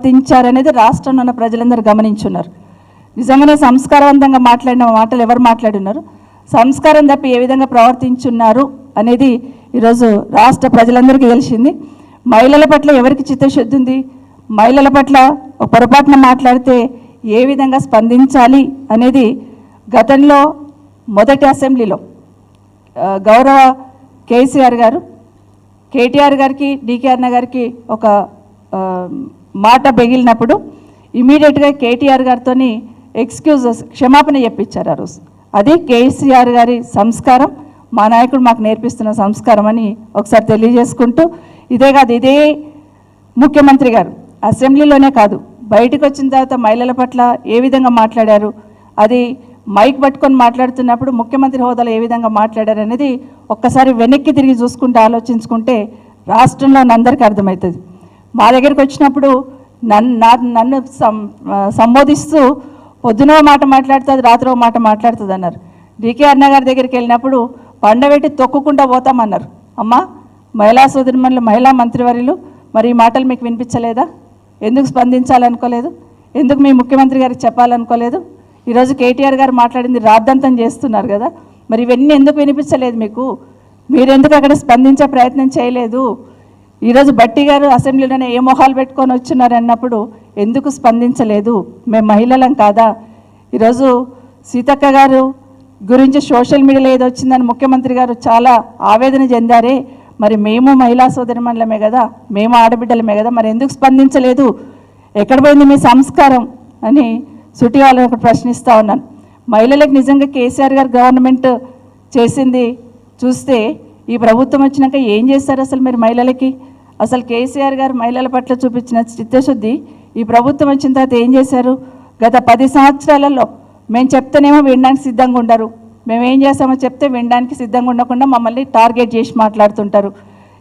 ప్రవర్తించారనేది రాష్ట్రంలో ఉన్న ప్రజలందరూ గమనించున్నారు. నిజంగానే సంస్కారవంతంగా మాట్లాడిన మాటలు ఎవరు మాట్లాడున్నారు సంస్కారం తప్పి ఏ విధంగా ప్రవర్తించున్నారు అనేది ఈరోజు రాష్ట్ర ప్రజలందరికీ తెలిసింది. మహిళల పట్ల ఎవరికి చిత్తశుద్ధి ఉంది? మహిళల పట్ల ఒక పొరపాటున మాట్లాడితే ఏ విధంగా స్పందించాలి అనేది గతంలో మొదటి అసెంబ్లీలో గౌరవ కేసీఆర్ గారు కేటీఆర్ గారికి డికేఆర్ గారికి ఒక మాట బెగిలినప్పుడు ఇమీడియట్గా కేటీఆర్ గారితో ఎక్స్క్యూజెస్ క్షమాపణ చెప్పించారు ఆ రోజు. అది కేసీఆర్ గారి సంస్కారం మా నాయకుడు మాకు నేర్పిస్తున్న సంస్కారం అని ఒకసారి తెలియజేసుకుంటూ ఇదే కాదు ఇదే ముఖ్యమంత్రి గారు అసెంబ్లీలోనే కాదు బయటకు వచ్చిన తర్వాత మహిళల పట్ల ఏ విధంగా మాట్లాడారు అది మైక్ పట్టుకొని మాట్లాడుతున్నప్పుడు ముఖ్యమంత్రి హోదాలో ఏ విధంగా మాట్లాడారు అనేది ఒక్కసారి వెనక్కి తిరిగి చూసుకుంటే ఆలోచించుకుంటే రాష్ట్రంలో అందరికీ అర్థమవుతుంది. మా దగ్గరికి వచ్చినప్పుడు నన్ను నా నన్ను సం సంబోధిస్తూ పొద్దున మాట మాట్లాడుతుంది రాత్రి ఓ మాట మాట్లాడుతుంది అన్నారు. డికే అన్న గారి దగ్గరికి వెళ్ళినప్పుడు పండబెట్టి తొక్కుకుండా పోతామన్నారు. అమ్మా మహిళా సోదరిమణులు మహిళా మంత్రివర్యులు మరి ఈ మాటలు మీకు వినిపించలేదా? ఎందుకు స్పందించాలనుకోలేదు? ఎందుకు మీ ముఖ్యమంత్రి గారికి చెప్పాలనుకోలేదు? ఈరోజు కేటీఆర్ గారు మాట్లాడింది రాద్దంతం చేస్తున్నారు కదా. మరి ఇవన్నీ ఎందుకు వినిపించలేదు మీకు? మీరెందుకు అక్కడ స్పందించే ప్రయత్నం చేయలేదు? ఈరోజు బట్టి గారు అసెంబ్లీలోనే ఏ మొహాలు పెట్టుకొని వచ్చినారు అన్నప్పుడు ఎందుకు స్పందించలేదు? మేము మహిళలం కాదా? ఈరోజు సీతక్క గారు గురించి సోషల్ మీడియాలో ఏదో వచ్చిందని ముఖ్యమంత్రి గారు చాలా ఆవేదన చెందారే. మరి మేము మహిళా సోదరిమణులమే కదా? మేము ఆడబిడ్డలమే కదా? మరి ఎందుకు స్పందించలేదు? ఎక్కడ పోయింది మీ సంస్కారం? అని సుటి వాళ్ళని ఒకటి ప్రశ్నిస్తూ ఉన్నాను. మహిళలకు నిజంగా కేసీఆర్ గారు గవర్నమెంట్ చేసింది చూస్తే ఈ ప్రభుత్వం వచ్చినాక ఏం చేస్తారు అసలు మీరు మహిళలకి? అసలు కేసీఆర్ గారు మహిళల పట్ల చూపించిన చిత్తశుద్ధి ఈ ప్రభుత్వం వచ్చిన తర్వాత ఏం చేశారు? గత పది సంవత్సరాలలో మేము చెప్తేనేమో వినడానికి సిద్ధంగా ఉండరు. మేము ఏం చేస్తామో చెప్తే వినడానికి సిద్ధంగా ఉండకుండా మమ్మల్ని టార్గెట్ చేసి మాట్లాడుతుంటారు.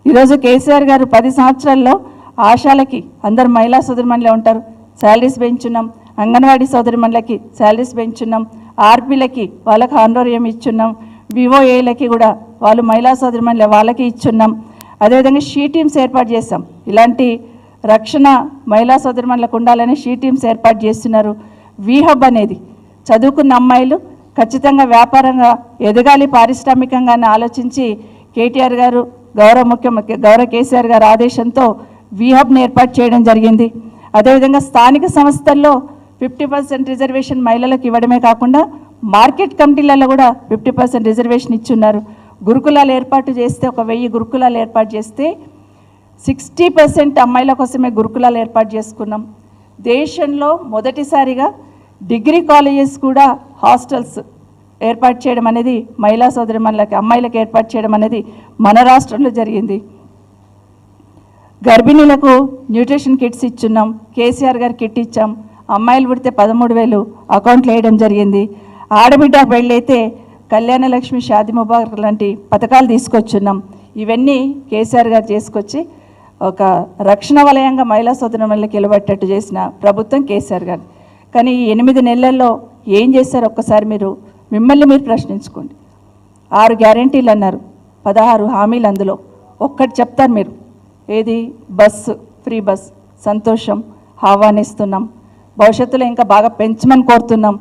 ఈరోజు కేసీఆర్ గారు పది సంవత్సరాల్లో ఆశాలకి అందరు మహిళా సోదరిమణిలో ఉంటారు. శాలరీస్ పెంచున్నాం. అంగన్వాడీ సోదరిమణులకి శాలరీస్ పెంచున్నాం. ఆర్పీలకి వాళ్ళకి హానోరియం ఇచ్చున్నాం. వివోఏలకి కూడా వాళ్ళు మహిళా సోదరిమణులే వాళ్ళకి ఇచ్చున్నాం. అదేవిధంగా షీ టీమ్స్ ఏర్పాటు చేస్తాం. ఇలాంటి రక్షణ మహిళా సోదరిమణులకు ఉండాలని షీ టీమ్స్ ఏర్పాటు చేస్తున్నారు. వీహబ్ అనేది చదువుకున్న అమ్మాయిలు ఖచ్చితంగా వ్యాపారంగా ఎదగాలి పారిశ్రామికంగా ఆలోచించి కేటీఆర్ గారు గౌరవ ముఖ్యమంత్రి గౌరవ కేసీఆర్ గారు ఆదేశంతో వీహబ్ని ఏర్పాటు చేయడం జరిగింది. అదేవిధంగా స్థానిక సంస్థల్లో ఫిఫ్టీ పర్సెంట్ రిజర్వేషన్ మహిళలకు ఇవ్వడమే కాకుండా మార్కెట్ కమిటీలలో కూడా ఫిఫ్టీ పర్సెంట్ రిజర్వేషన్ ఇచ్చున్నారు. గురుకులాలు ఏర్పాటు చేస్తే ఒక వెయ్యి గురుకులాలు ఏర్పాటు చేస్తే సిక్స్టీ పర్సెంట్ అమ్మాయిల కోసమే గురుకులాలు ఏర్పాటు చేసుకున్నాం. దేశంలో మొదటిసారిగా డిగ్రీ కాలేజెస్ కూడా హాస్టల్స్ ఏర్పాటు చేయడం అనేది మహిళా సోదరిమణులకి అమ్మాయిలకు ఏర్పాటు చేయడం అనేది మన రాష్ట్రంలో జరిగింది. గర్భిణీలకు న్యూట్రిషన్ కిట్స్ ఇచ్చున్నాం. కేసీఆర్ గారు కిట్ ఇచ్చాం. అమ్మాయిలు పుడితే పదమూడు వేలు అకౌంట్లో వేయడం జరిగింది. ఆడబిడ్డ పెళ్ళైతే కళ్యాణ లక్ష్మి షాది ముబారక్ లాంటి పథకాలు తీసుకొచ్చున్నాం. ఇవన్నీ కేసీఆర్ గారు చేసుకొచ్చి ఒక రక్షణ వలయంగా మహిళా సోదరులకు నిలబెట్టేట్టు చేసిన ప్రభుత్వం కేసీఆర్ గారు కానీ ఈ ఎనిమిది నెలల్లో ఏం చేశారు ఒక్కసారి మీరు మిమ్మల్ని మీరు ప్రశ్నించుకోండి. ఆరు గ్యారంటీలు అన్నారు. పదహారు హామీలు అందులో. ఒక్కటి చెప్తారు మీరు. ఏది? Bus free bus. సంతోషం ఆహ్వానిస్తున్నాం. భవిష్యత్తులో ఇంకా బాగా పెంచమని కోరుతున్నాం.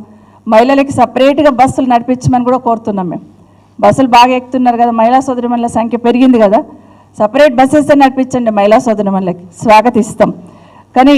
మహిళలకి సపరేట్గా బస్సులు నడిపించమని కూడా కోరుతున్నాం మేము. బస్సులు బాగా ఎక్కుతున్నారు కదా మహిళా సోదరిమణుల సంఖ్య పెరిగింది కదా. సపరేట్ బస్సెస్ నడిపించండి మహిళా సోదరిమణులకి. స్వాగతిస్తాం. కానీ